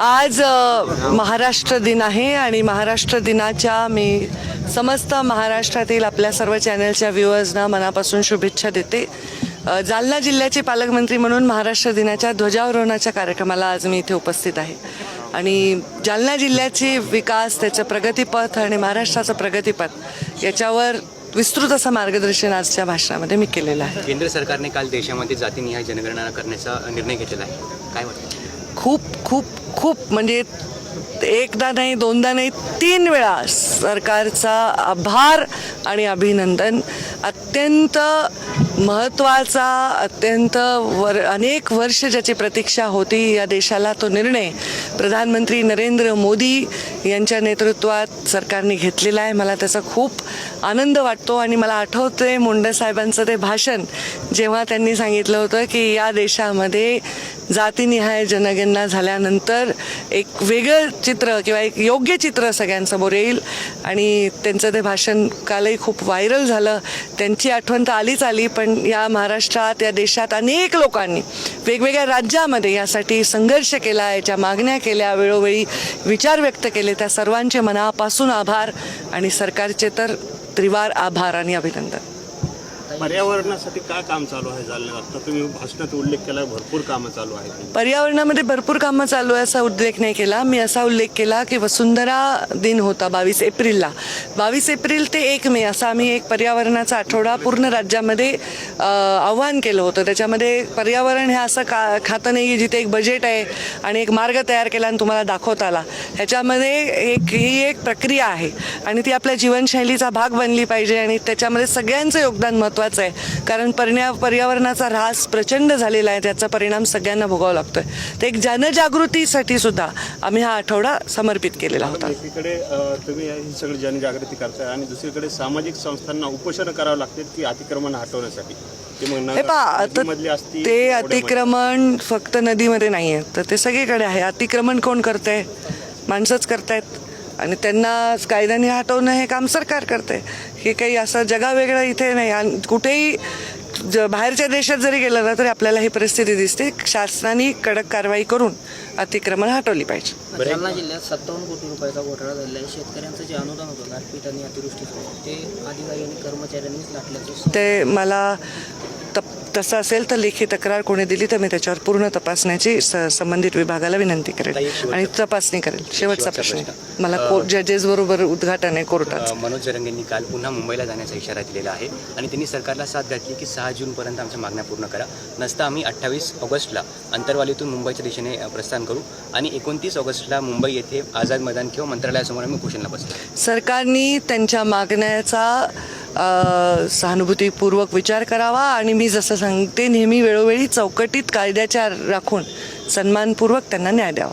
आज महाराष्ट्र दिन आहे आणि महाराष्ट्र दिनाच्या मी समस्त महाराष्ट्रातील आपल्या सर्व चॅनलच्या व्ह्युअर्सना मनापासून शुभेच्छा देते. जालना जिल्ह्याचे पालकमंत्री म्हणून महाराष्ट्र दिनाच्या ध्वजारोहणाच्या कार्यक्रमाला आज मी इथे उपस्थित आहे. आणि जालना जिल्ह्याचे विकास त्याचं प्रगतीपथ आणि महाराष्ट्राचं प्रगतीपथ याच्यावर विस्तृत असं मार्गदर्शन आजच्या भाषणामध्ये मी केलेलं आहे. केंद्र सरकारने काल देशामध्ये जातीनिहाय जनगणना करण्याचा निर्णय घेतलेला आहे. काय वाटतं? खूप खूप खूप म्हणजे एकदा नाही दोनदा नाही तीन वेळा सरकारचा आभार आणि अभिनंदन. अत्यंत महत्त्वाचा अत्यंत वर अनेक वर्ष ज्याची प्रतीक्षा होती या देशाला तो निर्णय प्रधानमंत्री नरेंद्र मोदी यांच्या नेतृत्वात सरकारने घेतलेला आहे. मला त्याचा खूप आनंद वाटतो आणि मला आठवते मुंडेसाहेबांचं ते भाषण जेव्हा त्यांनी सांगितलं होतं की या देशामध्ये जातीनिहाय जनगणना झाल्यानंतर एक वेगळं चित्र किंवा एक योग्य चित्र सगळ्यांसमोर येईल. आणि त्यांचं ते भाषण कालही खूप व्हायरल झालं. त्यांची आठवण तर आलीच आली. पण या महाराष्ट्रात या देशात अनेक लोकांनी वेगवेगळ्या राज्यामध्ये यासाठी संघर्ष केला याच्या मागण्या केल्या वेळोवेळी विचार व्यक्त केले. त्या सर्वांचे मनापासून आभार आणि सरकारचे तर त्रिवार आभार आणि अभिनंदन. पर्यावरणासाठी काय काम चालू आहे जालन्यात आता तुम्ही भाषणात उल्लेख केला भरपूर कामं चालू आहेत. पर्यावरणामध्ये भरपूर कामं चालू आहे असा उल्लेख नाही केला. मी असा उल्लेख केला की वसुंधरा दिन होता बावीस एप्रिलला. बावीस एप्रिल ते एक मे असा आम्ही एक पर्यावरणाचा आठवडा पूर्ण राज्यामध्ये आव्हान केलं होतं. त्याच्यामध्ये पर्यावरण हे असं का खातं नाही आहे जिथे एक बजेट आहे आणि एक मार्ग तयार केला आणि तुम्हाला दाखवता आला. ह्याच्यामध्ये एक ही एक प्रक्रिया आहे आणि ती आपल्या जीवनशैलीचा भाग बनली पाहिजे आणि त्याच्यामध्ये सगळ्यांचं योगदान महत्त्व महत्त्वाचं आहे. कारण पर्या पर्यावरणाचा ऱ्हास प्रचंड झालेला आहे. त्याचा परिणाम सगळ्यांना भोगावा लागतोय. तर एक जनजागृतीसाठी सुद्धा आम्ही हा आठवडा समर्पित केलेला होता. एकीकडे तुम्ही ही सगळी जनजागृती करताय आणि दुसरीकडे सामाजिक संस्थांना उपोषण करावं लागतील की अतिक्रमण हटवण्यासाठी? ते हे. अतिक्रमण फक्त नदीमध्ये नाही आहे तर ते सगळीकडे आहे. अतिक्रमण कोण करतंय? माणसंच करतायत. आणि त्यांना कायद्याने हटवणं हे काम सरकार करते हे काही असं जगावेगळं इथे नाही. आणि कुठेही ज बाहेरच्या देशात जरी गेलं ना तरी आपल्याला ही परिस्थिती दिसते. शासनाने कडक कारवाई करून अतिक्रमण हटवली पाहिजे. जालना जिल्ह्यात सत्तावन्न कोटी रुपयाचा घोटाळा झालेला आहे. शेतकऱ्यांचं जे अनुदान होतं गारपीट आणि ते अधिकारी आणि कर्मचाऱ्यांनीच लाटल्याचं ते मला तप तसं असेल तर लेखी तक्रार कोणी दिली तर मी त्याच्यावर पूर्ण तपासण्याची स संबंधित विभागाला विनंती करेल. आणि तपासणी करेल. शेवटचा प्रश्न. मला जजेस बरोबर उद्घाटन आहे कोर्टाचं अ, मनोज जरंगेंनी काल पुन्हा मुंबईला जाण्याचा इशारा दिलेला आहे आणि त्यांनी सरकारला साथ घातली की सहा जूनपर्यंत आमच्या मागण्या पूर्ण करा. नसता आम्ही अठ्ठावीस ऑगस्टला अंतरवालीतून मुंबईच्या दिशेने प्रस्थान करू आणि एकोणतीस ऑगस्टला मुंबई येथे आझाद मैदान किंवा मंत्रालयासमोर आम्ही उपोषणला बसतो सरकारनी त्यांच्या मागण्याचा सहानुभूतीपूर्वक विचार करावा आणि मी जसं सांगते नेहमी वेळोवेळी चौकटीत कायद्याच्या राखून सन्मानपूर्वक त्यांना न्याय द्यावा.